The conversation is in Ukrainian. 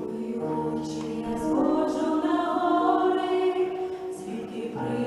Очі я зводжу на гори, звідки прийде.